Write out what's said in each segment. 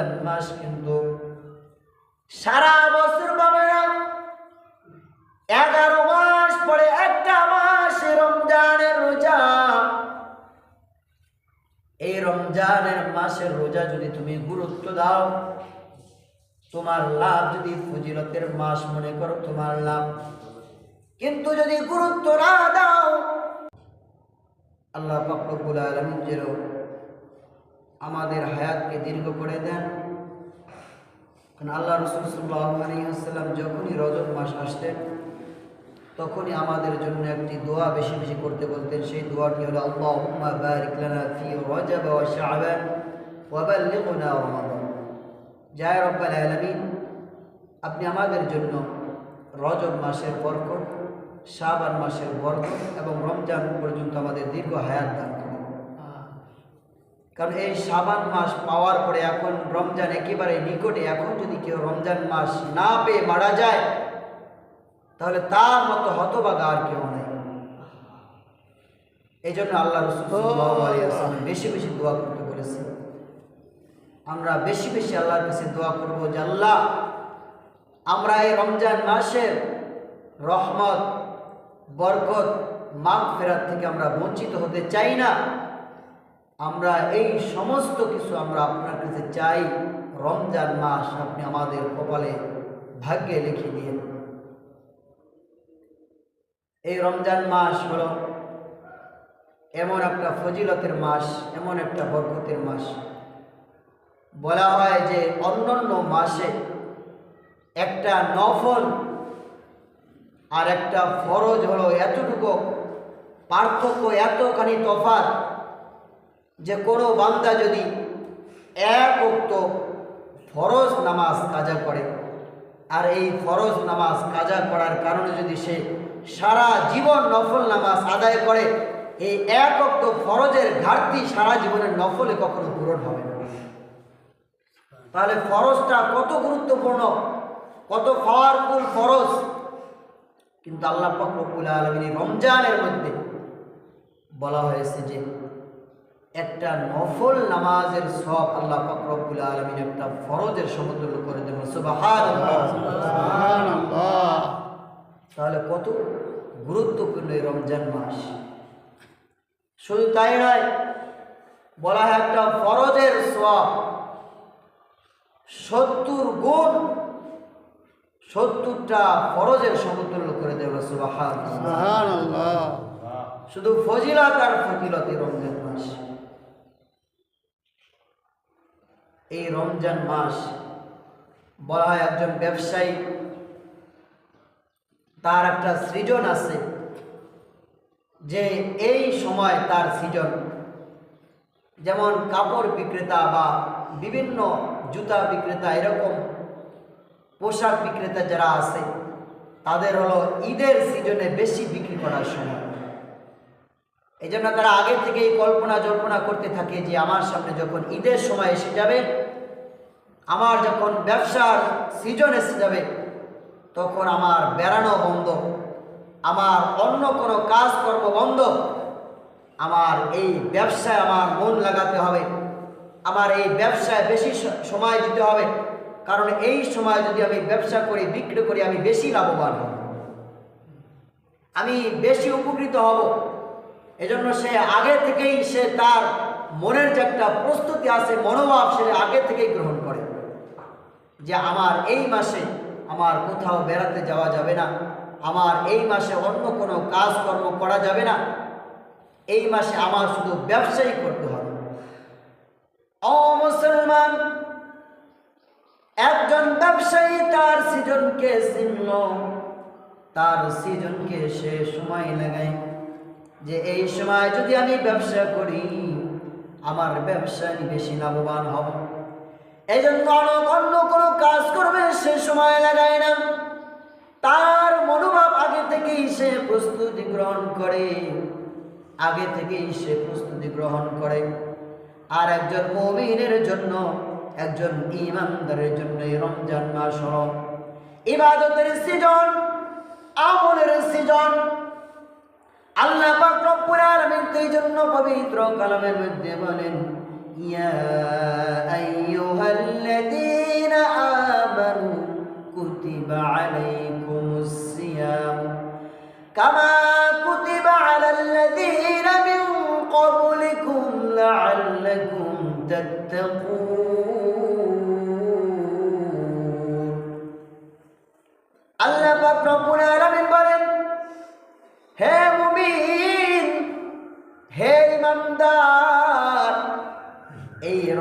রমজান মাস কিন্তু সারা বছর পাবে না। এগারো মাস পরে একটা মাস রমজানের রোজা। এই রমজানের মাসের রোজা যদি তুমি গুরুত্ব দাও, তোমার লাভ যদি ফজিলতের মাস মনে করো, তোমার লাভ। কিন্তু যদি গুরুত্ব না দাও, আল্লাহ পাকরবুল আলমিন যেন আমাদের হায়াতকে দীর্ঘ করে দেন। কারণ আল্লাহ রসুল সাল্লাহ আলিয়াল্লাম যখনই রজব মাস আসতেন তখনই আমাদের জন্য একটি দোয়া বেশি বেশি করতে বলতেন। সেই দোয়াটি হলো, আল্লাহুম্মা বারিক লানা ফি রজব ওয়া শাবান ওয়া বাল্লিগনা রমাদান। জয় রব্বাল আলামিন, আপনি আমাদের জন্য রজব মাসের বরকত, শাবান মাসের বরকত এবং রমজান পর্যন্ত আমাদের দীর্ঘ হায়াত দান কারণ এই শাবান মাস পাওয়ার পরে এখন রমজান একেবারে নিকটে। এখন যদি কেউ রমজান মাস না পেয়ে মারা যায়, তাহলে তার মতো হতবাগা আর কেউ নেই। এই জন্য আল্লাহ বেশি বেশি দোয়া করতে বলেছে আমরা বেশি বেশি আল্লাহর কাছে দোয়া করব যে আল্লাহ, আমরা এই রমজান মাসের রহমত, বরকত মাগ ফেরার থেকে আমরা বঞ্চিত হতে চাই না। আমরা এই সমস্ত কিছু আমরা আপনার কাছে চাই। রমজান মাস আপনি আমাদের কপালে ভাগ্যে লিখে দিয়ে এই রমজান মাস হল এমন একটা ফজিলতের মাস, এমন একটা বরকতের মাস। বলা হয় যে অন্যান্য মাসে একটা নফল আর একটা ফরজ হলো এতটুকু পার্থক্য, এতখানি তফাৎ যে কোনো বান্দা যদি এক উক্ত ফরজ নামাজ কাজা করে, আর এই ফরজ নামাজ কাজা করার কারণে যদি সে সারা জীবন নফল নামাজ আদায় করে, এই এক অক্ত ফরজের ঘাটতি সারা জীবনের নফলে কখনো পূরণ হবে না। তাহলে ফরজটা কত গুরুত্বপূর্ণ, কত পাওয়ারফুল ফরজ। কিন্তু আল্লাহ ফকরবুল আলমিন রমজানের মধ্যে বলা হয়েছে যে একটা নফল নামাজের সব আল্লাহ ফকরবুল আলমিন একটা ফরজের সমতুল্য করে দেবেন। তাহলে কত গুরুত্বপূর্ণ এই রমজান মাস। শুধু তাই নয় বলা হয় একটা ফরজের সব সত্তর গুণ সত্তরটা ফরজের সমতুল্য করে দেবে সুবাহান শুধু ফজিলত আর ফজিলত এই রমজান মাস। এই রমজান মাস বলা হয় একজন ব্যবসায়ী, তার একটা সৃজন আছে, যে এই সময় তার সৃজন, যেমন কাপড় বিক্রেতা বা বিভিন্ন জুতা বিক্রেতা এরকম পোশাক বিক্রেতা যারা আছে, তাদের হলো ঈদের সিজনে বেশি বিক্রি করার সময়। এই জন্য তারা আগে থেকেই কল্পনা, জল্পনা করতে থাকে যে আমার সামনে যখন ঈদের সময় এসে যাবে, আমার যখন ব্যবসার সিজন এসে যাবে, তখন আমার বেড়ানো বন্ধ, আমার অন্য কোনো কাজকর্ম বন্ধ, আমার এই ব্যবসায় আমার মন লাগাতে হবে, আমার এই ব্যবসায় বেশি সময় দিতে হবে, কারণ এই সময় যদি আমি ব্যবসা করি, বিক্রি করি, আমি বেশি লাভবান হব। আমি বেশি উপকৃত হব। এজন্য সে আগে থেকেই সে তার মনের যে একটা প্রস্তুতি আছে, মনোভাব সে আগে থেকেই গ্রহণ করে। যে আমার এই মাসে আমার কোথাও বেড়াতে যাওয়া যাবে না, আমার এই মাসে অন্য কোনো কাজকর্ম করা যাবে না, এই মাসে আমার শুধু ব্যবসায়ী করতে হবে। ও মুসলমান, একজন ব্যবসায়ী তার সিজনকে চিনল, তার সিজনকে সে সময় লাগায় যে এই সময় যদি আমি ব্যবসা করি, আমার ব্যবসায় বেশি লাভবান হব। এই জন্য অন্য কোনো কাজ করবে সে সময় লাগায় না। তার মনোভাব আগে থেকেই সে প্রস্তুতি গ্রহণ করে। আগে থেকেই সে প্রস্তুতি গ্রহণ করে। আর একজন মমিনের জন্য, একজন ইমানদারের জন্য রমজান মাস হল। ইবাদতের সৃজন আমলের সৃজন আল্লাহ পাক রব্বুল আলামিন এই জন্য পবিত্র কালামের মধ্যে বলেন, ইয়া আইয়ুহাল্লাযীনা আমানু কুতিবা আলাইকুমুস সিয়াম। কামা কুতিবা আলাল্লাযীনা মিন ক্বাবলিকুম লাআল্লাকুম তাত্তাকুন। আল্লাহ পাক রব্বুল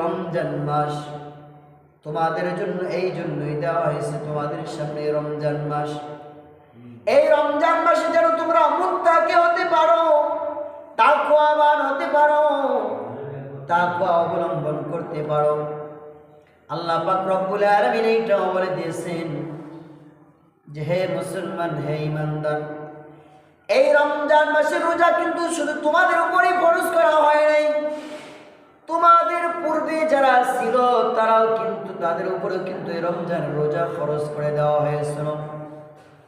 রমজান মাস। তোমাদের জন্য এই জন্যই দেওয়া হয়েছে তোমাদের সামনে রমজান মাস। এই রমজান মাসে যেন তোমরা মুত্তাকি হতে পারো, তাকওয়াবান হতে পারো, তাকওয়া অবলম্বন করতে পারো। আল্লাহ পাক রব্বুল আলামিন এইটাও বলে দিয়েছেন যে, হে মুসলমান, হে ইমানদার এই রমজান মাসের রোজা কিন্তু শুধু তোমাদের উপরেই ফরজ করা হয় নাই। তোমাদের পূর্বে যারা ছিল, তারাও কিন্তু তাদের উপরেও কিন্তু এই রমজানের রোজা ফরজ করে দেওয়া হয়েছিল।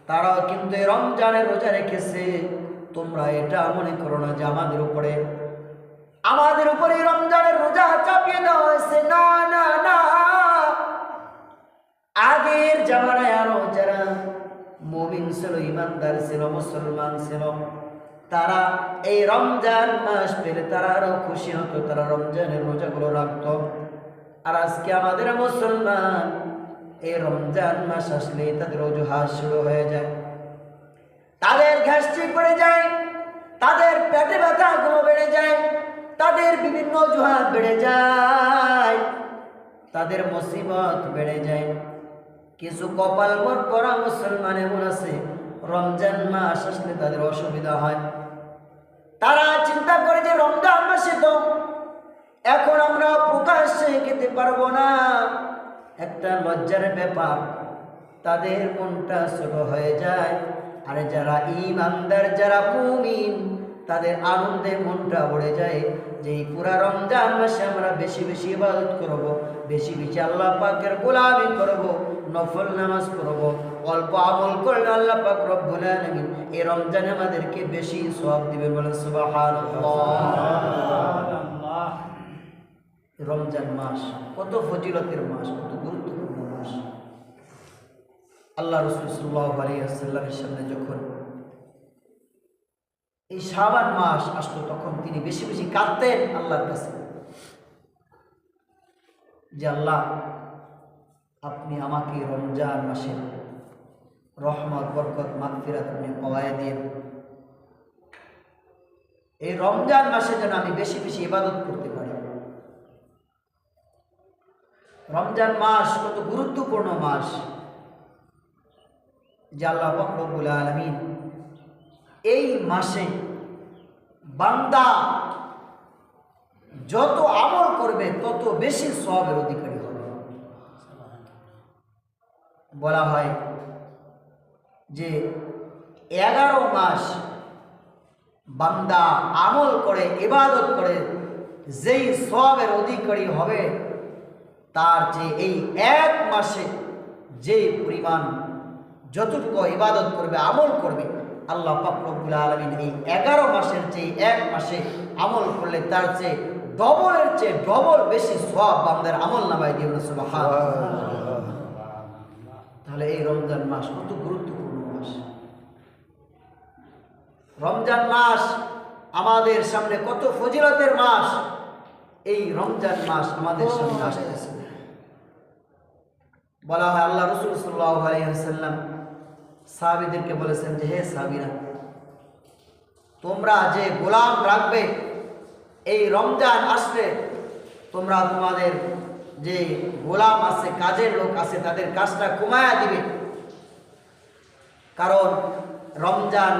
তারাও কিন্তু এই রমজানের রোজা রেখেছে। তোমরা এটা মনে করো না যে আমাদের উপরে আমাদের উপরে রমজানের রোজা চাপিয়ে দেওয়া হয়েছে। না না না। আগের জামানায় আরও যারা মমিন ছিল, ইমানদার ছিল, মুসলমান ছিল তারা এই রমজান মাস পেলে তারা আরও খুশি হতো, তারা রমজানের রোজাগুলো রাখত। আর আজকে আমাদের মুসলমান, এই রমজান মাস আসলে তাদের অজুহাত শুরু হয়ে যায়। তাদের গ্যাস্ট্রিক বেড়ে যায়, তাদের পেটে ব্যথা গুলো বেড়ে যায়, তাদের বিভিন্ন অজুহাত বেড়ে যায়, তাদের মুসিবত বেড়ে যায়। কিছু কপাল পরা মুসলমান এমন আছে, রমজান মাস আসলে তাদের অসুবিধা হয়। তারা চিন্তা করে যে রমজান মাসে তো এখন আমরা প্রকাশ্যে খেতে পারব না। একটা লজ্জার ব্যাপার, তাদের মনটা ছোট হয়ে যায়। আর যারা ইমানদার যারা মুমিন, তাদের আনন্দে মনটা ভরে যায় যে এই পুরা রমজান মাসে আমরা বেশি বেশি ইবাদত করব, বেশি বেশি আল্লাহ পাকের গোলামি করব, নফল নামাজ পড়ব। অল্প আমল করলে আল্লাহ পাক রব্বুল আলামিন এই রমজানে আমাদেরকে বেশি সওয়াব দিবে বলেন সুবহানাল্লাহ। রমজান মাস কত ফজিলতের মাস কত গুরুত্বপূর্ণ মাস। আল্লাহ রসুল সাল্লাহ আলিয়াল্লামের সামনে যখন এই শাবান মাস আসলো তখন তিনি বেশি বেশি কাঁদতেন আল্লাহর কাছে। যে আল্লাহ আপনি আমাকে রমজান মাসের রহমত, বরকত, মাগফিরাত আপনি পাওয়ায় দিন। এই রমজান মাসে যেন আমি বেশি বেশি ইবাদত করতে পারি। রমজান মাস কত গুরুত্বপূর্ণ মাস। যে আল্লাহ ফকরবুল আলমিন এই মাসে বান্দা যত আমল করবে, তত বেশি সবের অধিকারী হবে। বলা হয় যে এগারো মাস বান্দা আমল করে ইবাদত করে যেই সবের অধিকারী হবে তার যে এই এক মাসে যে পরিমাণ যতটুকু ইবাদত করবে আমল করবে আল্লাহ পাকরবুল আলমিন এই এগারো মাসের যে এক মাসে আমল করলে তার চেয়ে ডবলের চেয়ে ডবল বেশি সব বান্দার আমল নামায় দিয়ে তাহলে এই রমজান মাস কত গুরুত্বপূর্ণ মাস রমজান মাস আমাদের সামনে কত ফজিলতের মাস। এই রমজান মাস আমাদের সামনে আসতেছে। বলা হয় আল্লাহ রসুল সাল্লাহ আলাইসাল্লাম সাহাবিদেরকে বলেছেন যে হে সাহাবিরা তোমরা যে গোলাম রাখবে এই রমজান আসলে তোমরা তোমাদের যে গোলাম আছে কাজের লোক আছে তাদের কাজটা কমায়া দিবে। কারণ রমজান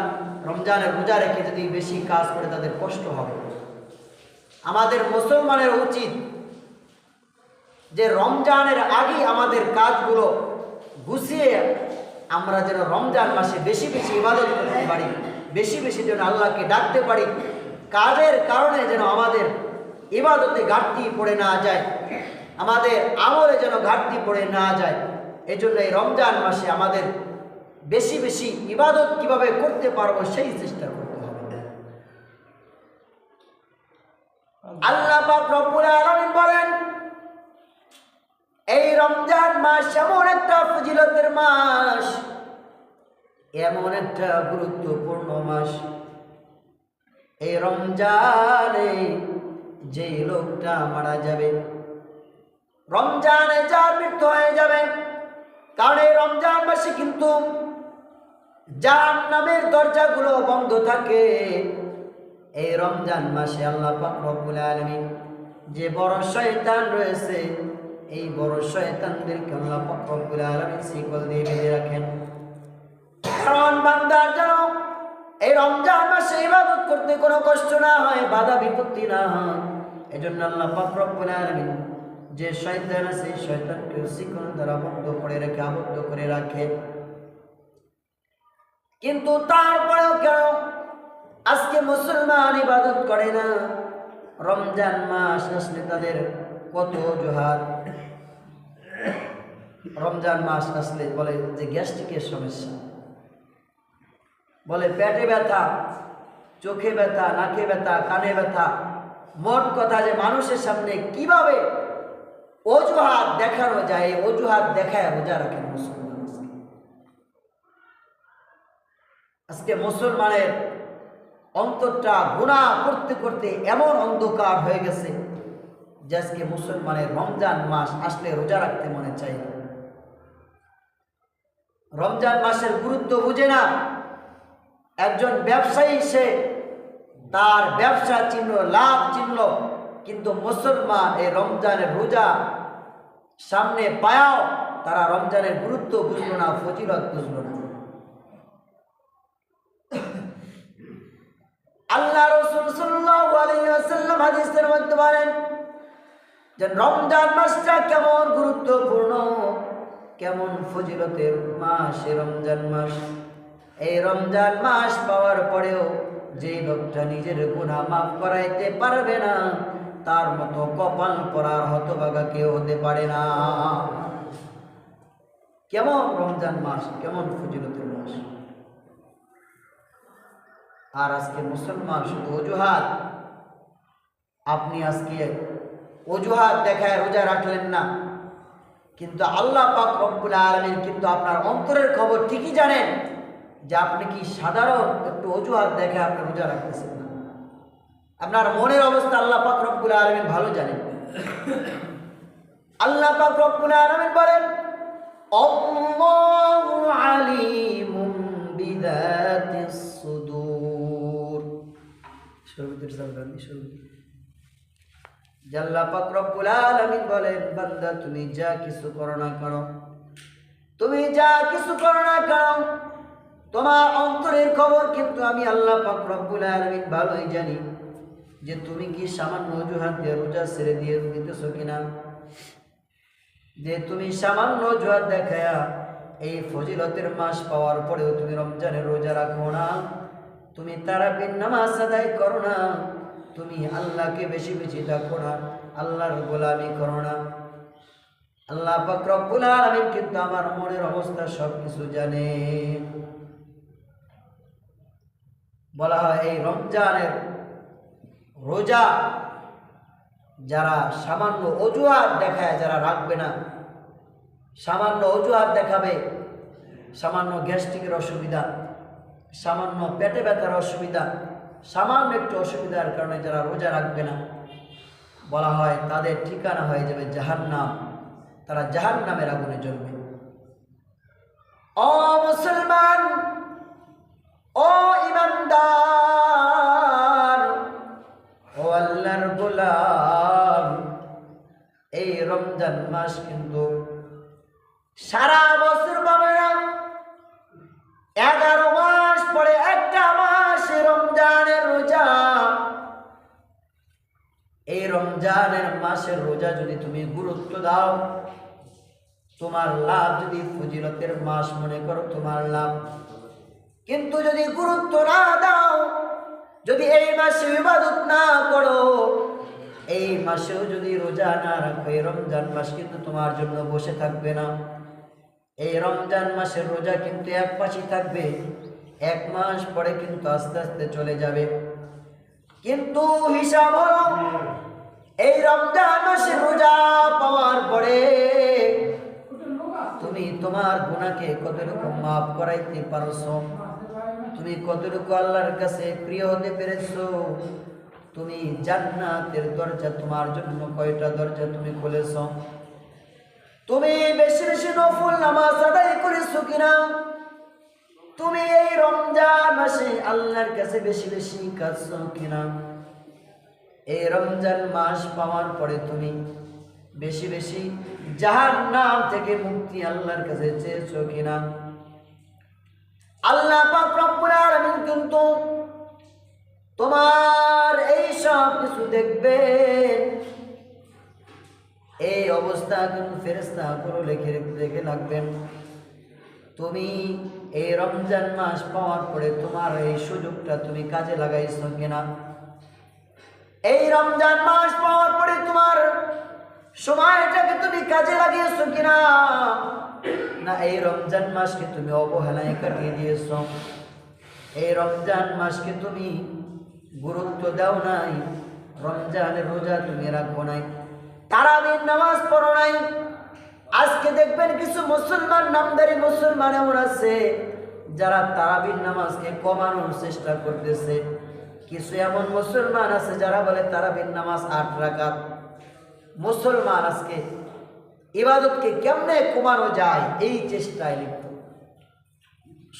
রমজানের রোজা রেখে যদি বেশি কাজ করে তাদের কষ্ট হবে। আমাদের মুসলমানের উচিত যে রমজানের আগে আমাদের কাজগুলো গুছিয়ে আমরা যেন রমজান মাসে বেশি বেশি ইবাদত করতে পারি, বেশি বেশি যেন আল্লাহকে ডাকতে পারি। কাজের কারণে যেন আমাদের ইবাদতে ঘাটতি পড়ে না যায়, আমাদের আমলে যেন ঘাটতি পড়ে না যায়। এই জন্য এই রমজান মাসে আমাদের বেশি বেশি ইবাদত কীভাবে করতে পারব সেই চেষ্টা করতে হবে। আল্লাহ বলেন, এই রমজান মাস এমন একটা ফজিলতের মাস, এমন একটা গুরুত্বপূর্ণ মাস। এই রমজানে যে লোকটা মারা যাবে, রমজানে যার মৃত্যু হয়ে যাবে কারণ এই রমজান মাসে কিন্তু যার নামের দরজাগুলো বন্ধ থাকে। এই রমজান মাসে আল্লাহ রব্বুল আলামিন যে বড় শয়তান রয়েছে, এই বড় শয়তানদেরকে আল্লাহ রব্বুল আলামিন শিকল দিয়ে বেঁধে রাখেন। কারণ বান্দার যেন এই রমজান মাসে ইবাদত করতে কোনো কষ্ট না হয়, বাধা বিপত্তি না হয়, এজন্য আল্লাহ রব্বুল আলামিন যে শয়তান আছে, শয়তানকে শিকল দ্বারা বন্ধ করে রেখে আবদ্ধ করে রাখে। কিন্তু তারপরেও কেন আজকে মুসলমান ইবাদত করে না? রমজান মাস আসলে তাদের কত অজুহাত। রমজান মাস আসলে বলে যে গ্যাস্ট্রিকের সমস্যা। বলে পেটে ব্যথা, চোখে ব্যথা, নাকে ব্যথা, কানে ব্যথা। মোট কথা যে মানুষের সামনে কীভাবে অজুহাত দেখানো যায় অজুহাত দেখায় রোজা রাখেন মুসলমান আজকে। মুসলমানের অন্তরটা গুণা করতে করতে এমন অন্ধকার হয়ে গেছে যে আজকে মুসলমানের রমজান মাস আসলে রোজা রাখতে মনে চাই। রমজান মাসের গুরুত্ব বুঝে না একজন ব্যবসায়ী সে তার ব্যবসা চিহ্ন, লাভ চিহ্ন কিন্তু মুসলমান এই রমজানের রোজা সামনে পায়াও, তারা রমজানের গুরুত্ব বুঝলো না, ফজিলত বুঝলো না। আল্লাহ রসুল ওয়াসাল্লাম হাদিসের মধ্যে বলেন যে রমজান মাসটা কেমন গুরুত্বপূর্ণ? কেমন ফজিলতের মাস রমজান মাস? এই রমজান মাস পাওয়ার পরেও যে লোকটা নিজের গুনাহ মাফ করাইতে পারবে না তার মতো কপাল পরার হতভাগা কেউ হতে পারে না। কেমন রমজান মাস, কেমন ফজিলতের মাস? আর আজকে মুসলমান, শুধু অজুহাত? আপনি আজকে অজুহাত দেখায় রোজা রাখলেন না। কিন্তু আল্লাহ পাক রব্বুল আলমিন কিন্তু আপনার অন্তরের খবর ঠিকই জানেন যে আপনি কি সাধারণ একটু অজুহাত দেখে আপনি রোজা রাখতেছেন আপনার মনের অবস্থা আল্লাহ পাক রব্বুল আলমিন ভালো জানেন। আল্লাহ পাক রব্বুল আলমিন বলেন বলেন, বান্দা, তুমি যা কিছু করো না করো, তুমি যা কিছু করো না করো, তোমার অন্তরের খবর কিন্তু আমি আল্লাহ পাক রব্বুল আলামিন ভালোই জানি। যে তুমি কি সামান্য অজুহাত দিয়ে রোজা ছেড়ে দিয়ে দিতেছো কিনা? যে তুমি সামান্য অজুহাত দেখায়া এই ফজিলতের মাস পাওয়ার পরেও তুমি রমজানের রোজা রাখো না। তুমি তারাবির নামাজ আদায় করো না। তুমি আল্লাহকে বেশি বেশি ডাকো না। আল্লাহর গোলামি করো না। আল্লাহ পাক রব্বুল আলামিন কিন্তু আমার মনের অবস্থা সব কিছু জানে। বলা হয় এই রমজানের রোজা, যারা সামান্য অজুহাত দেখায়, যারা রাখবে না, সামান্য অজুহাত দেখাবে, সামান্য গ্যাস্ট্রিকের অসুবিধা, সামান্য পেটে ব্যথার অসুবিধা, সামান্য একটু অসুবিধার কারণে যারা রোজা রাখবে না, বলা হয় তাদের ঠিকানা হয়ে যাবে জাহান্নাম। তারা জাহান্নামের আগুনে জ্বলবে। ও মুসলমান ও ইমানদার। গোলাম এই রমজান মাস কিন্তু সারা বছর পাবে না। এগারো মাস পরে একটা মাস রমজানের রোজা। এই রমজানের মাসের রোজা যদি তুমি গুরুত্ব দাও, তোমার লাভ যদি ফজিলতের মাস মনে করো, তোমার লাভ। কিন্তু যদি গুরুত্ব না দাও, যদি এই মাসে ইবাদত না করো এই মাসেও যদি রোজা না রাখো, এই রমজান মাস কিন্তু তোমার জন্য বসে থাকবে না। এই রমজান মাসের রোজা কিন্তু এক মাসই থাকবে, এক মাস পরে কিন্তু আস্তে আস্তে চলে যাবে। কিন্তু হিসাব হলো, এই রমজান মাসে রোজা পাওয়ার পরে তুমি তোমার গুণাকে কতটুকু মাফ করাইতে পারছ? তুমি কতটুকু আল্লাহর কাছে প্রিয় হতে পেরেছ? তুমি জান্নাতের দরজা তোমার জন্য কয়টা দরজা তুমি খুলেছ? তুমি বেশি বেশি নফল নামাজ আদায় করেছ কিনা? তুমি এই রমজান মাসে আল্লাহর কাছে বেশি বেশি কাজছো কিনা? এই রমজান মাস পাওয়ার পরে তুমি বেশি বেশি যাহার নাম থেকে মুক্তি আল্লাহর কাছে চেয়েছো কিনা? আল্লাহ পাক রব্বুল আলামিন কিন্তু তোমার এই সব কিছু দেখবেন এই অবস্থা কিন্তু ফেরেস্তা করে লেখে রেখে লাগবেন তুমি এই রমজান মাস পাওয়ার পরে তোমার এই সুযোগটা তুমি কাজে লাগাইছো কিনা এই রমজান মাস পাওয়ার পরে তোমার সময়টাকে তুমি কাজে লাগিয়েছো কিনা না, এই রমজান মাসকে তুমি অবহেলায় কাটিয়ে দিয়েছ। এই রমজান মাসকে তুমি গুরুত্ব দাও নাই রমজানের রোজা তুমি রাখব নাই, তারাবির নামাজ পড়ো নাই। আজকে দেখবেন কিছু মুসলমান, নামদারি মুসলমান এমন আছে, যারা তারাবির নামাজকে কমানোর চেষ্টা করতেছে। কিছু এমন মুসলমান আছে যারা বলে তারাবির নামাজ আট রাকাত। মুসলমান আজকে ইবাদতকে কেমনে কমানো যায়, এই চেষ্টায় লিপ্ত।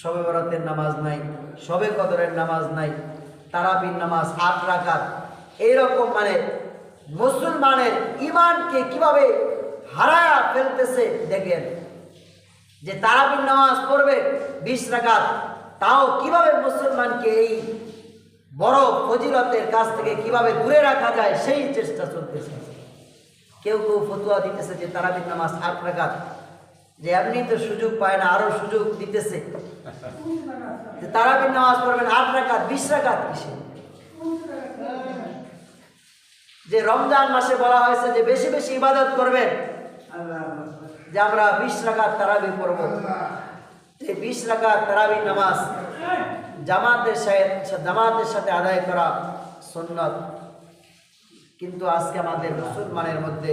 সবে বরাতের নামাজ নাই সবে কদরের নামাজ নাই তারাবির নামাজ আট রাকাত এইরকম মানে মুসলমানের ইমানকে কীভাবে হারায়া ফেলতেছে দেখেন। যে তারাবির নামাজ পড়বে বিশ রাকাত তাও কীভাবে মুসলমানকে এই বড় ফজিলতের কাছ থেকে কীভাবে দূরে রাখা যায় সেই চেষ্টা চলতেছে। কেউ কেউ ফতুয়া দিতেছে যে তারাবির নামাজ আট রাকাত যে এমনি তো সুযোগ পায় না, আরও সুযোগ দিতেছে। তারাবির নামাজ পড়বেন আট রাকাত, বিশ রাকাত কিসে? যে রমজান মাসে বলা হয়েছে যে বেশি বেশি ইবাদত করবেন, যে আমরা বিশ রাকাত তারাবি পড়ব। এই বিশ রাকাত তারাবি নামাজ জামাতের সাথে জামাতের সাথে আদায় করা সুন্নত। কিন্তু আজকে আমাদের মুসলমানের মধ্যে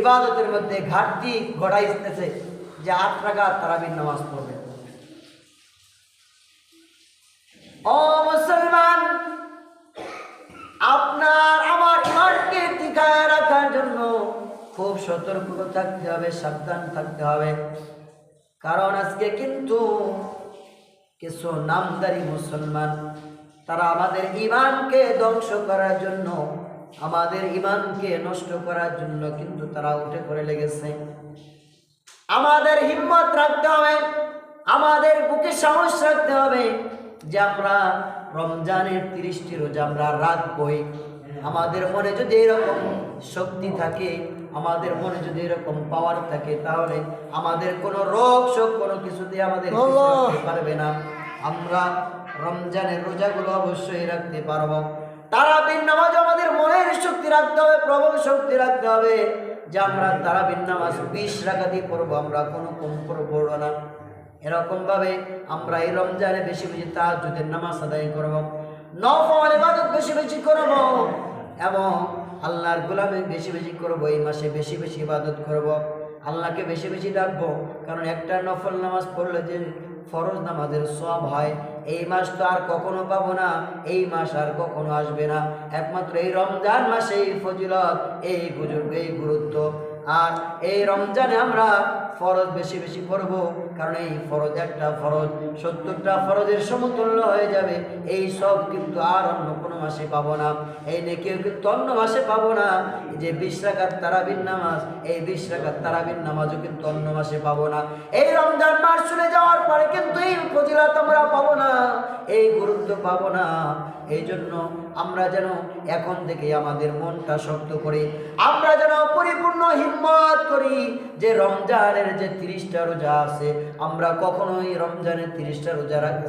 ইবাদতের মধ্যে ঘাটতি ঘটাই ঘটাইতেছে যে আট রাকাত তারাবির নামাজ পড়বে। ও মুসলমান, আপনার আমার ইমানকে টিকায় রাখার জন্য খুব সতর্ক থাকতে হবে, সাবধান থাকতে হবে। কারণ আজকে কিন্তু কিছু নামদারি মুসলমান, তারা আমাদের ইমানকে ধ্বংস করার জন্য আমাদের ইমানকে নষ্ট করার জন্য কিন্তু তারা উঠে করে লেগেছে। আমাদের হিম্মত রাখতে হবে আমাদের বুকে সাহস রাখতে হবে যে আমরা রমজানের তিরিশটি রোজা আমরা রাখবই। আমাদের মনে যদি এরকম শক্তি থাকে আমাদের মনে যদি এরকম পাওয়ার থাকে তাহলে আমাদের কোনো রোগ শোক কোনো কিছুতে আমাদের কিছু রাখতে পারবে না। আমরা রমজানের রোজাগুলো অবশ্যই রাখতে পারব। তারাবির নামাজ আমাদের মনের শক্তি রাখতে হবে, প্রবল শক্তি রাখতে হবে। যে আমরা তারাবির নামাজ বিশ রাখাতেই পড়ব, আমরা কোনো কম পড়ব না। এরকম ভাবে আমরা এই রমজানে বেশি বেশি তাহাজ্জুদের নামাজ আদায় করব, নফল ইবাদত বেশি বেশি করব এবং আল্লাহর গোলামে বেশি বেশি করব, এই মাসে বেশি বেশি ইবাদত করব। আল্লাহকে বেশি বেশি ডাকবো, কারণ একটা নফল নামাজ পড়লে যে ফরজ নামাজের সব হয়, এই মাস তো আর কখনো পাবো না, এই মাস আর কখনো আসবে না। একমাত্র এই রমজান মাসে এই ফজিলত, এই বুজুর্গ, এই গুরুত্ব। আর এই রমজানে আমরা ফরজ বেশি বেশি করব কারণ এই ফরজ একটা ফরজ, সত্তরটা ফরজের সমতুল্য হয়ে যাবে। এই সব কিন্তু আর অন্য কোনো মাসে পাবো না। এই নেকেও কিন্তু অন্য মাসে পাবো না। যে বিশ রাখার তারাবিন নামাজ, এই বিশ রাখার তারাবিন নামাজও কিন্তু অন্য মাসে পাবো না। এই রমজান মাস চলে যাওয়ার পরে কিন্তু এই ফজিলত আমরা পাবো না, এই গুরুত্ব পাবো না। এই জন্য আমরা যেন এখন থেকে আমাদের মনটা শক্ত করি, আমরা যেন পরিপূর্ণ হিম্মত করি যে রমজানের যে তিরিশটা রোজা আছে, আমরা কখনোই রমজানের তিরিশটা রোজা রাখতে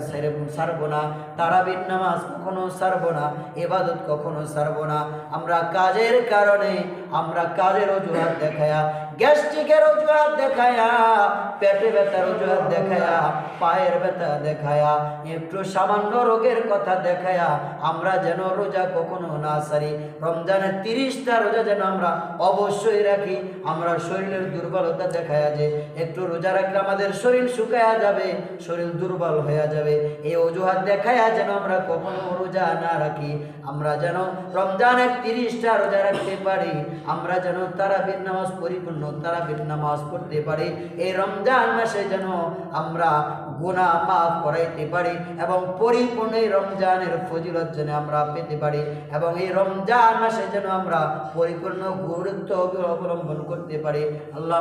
সারবো না। তারাবির নামাজ কখনো সারবো না, এবাদত কখনো সারবো না। আমরা কাজের কারণে, আমরা কাজের অজুহাত দেখায়া গ্যাস্ট্রিকের অজুহাত দেখায়া পেটে ব্যথার অজুহাত দেখায়া, পায়ের ব্যথা দেখায়া, একটু সামান্য রোগের কথা দেখায়া আমরা যেন রোজা কখনো না সারি। রমজানের তিরিশটা রোজা যেন আমরা অবশ্যই রাখি, আমরা শরীরের দুর্বলতা দেখায়া যে একটু রোজা রাখলে আমাদের শরীর শুকায়া যাবে, শরীর দুর্বল হয়ে যাবে। এই অজুহাত দেখায়া যেন আমরা কখনো রোজা না রাখি। আমরা যেন রমজানের তিরিশটা রোজা রাখতে পারি, আমরা যেন তারাবির নামাজ পরিপূর্ণ পড়তে এই রমজান মাসে যেন আমরা মাফ করাইতে পারি এবং পরিপূর্ণ এই রমজানের ফজিলত যেন আমরা পেতে পারি এবং এই রমজান মাসে যেন আমরা পরিপূর্ণ গুরুত্ব অবলম্বন করতে পারি। আল্লাহ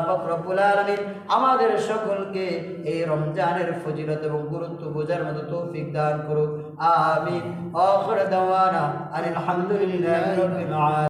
আলামিন আমাদের সকলকে এই রমজানের ফজিলত এবং গুরুত্ব বোঝার মতো তৌফিক দান করুক। আমিন। আখির দাওয়ানা আলহামদুলিল্লাহি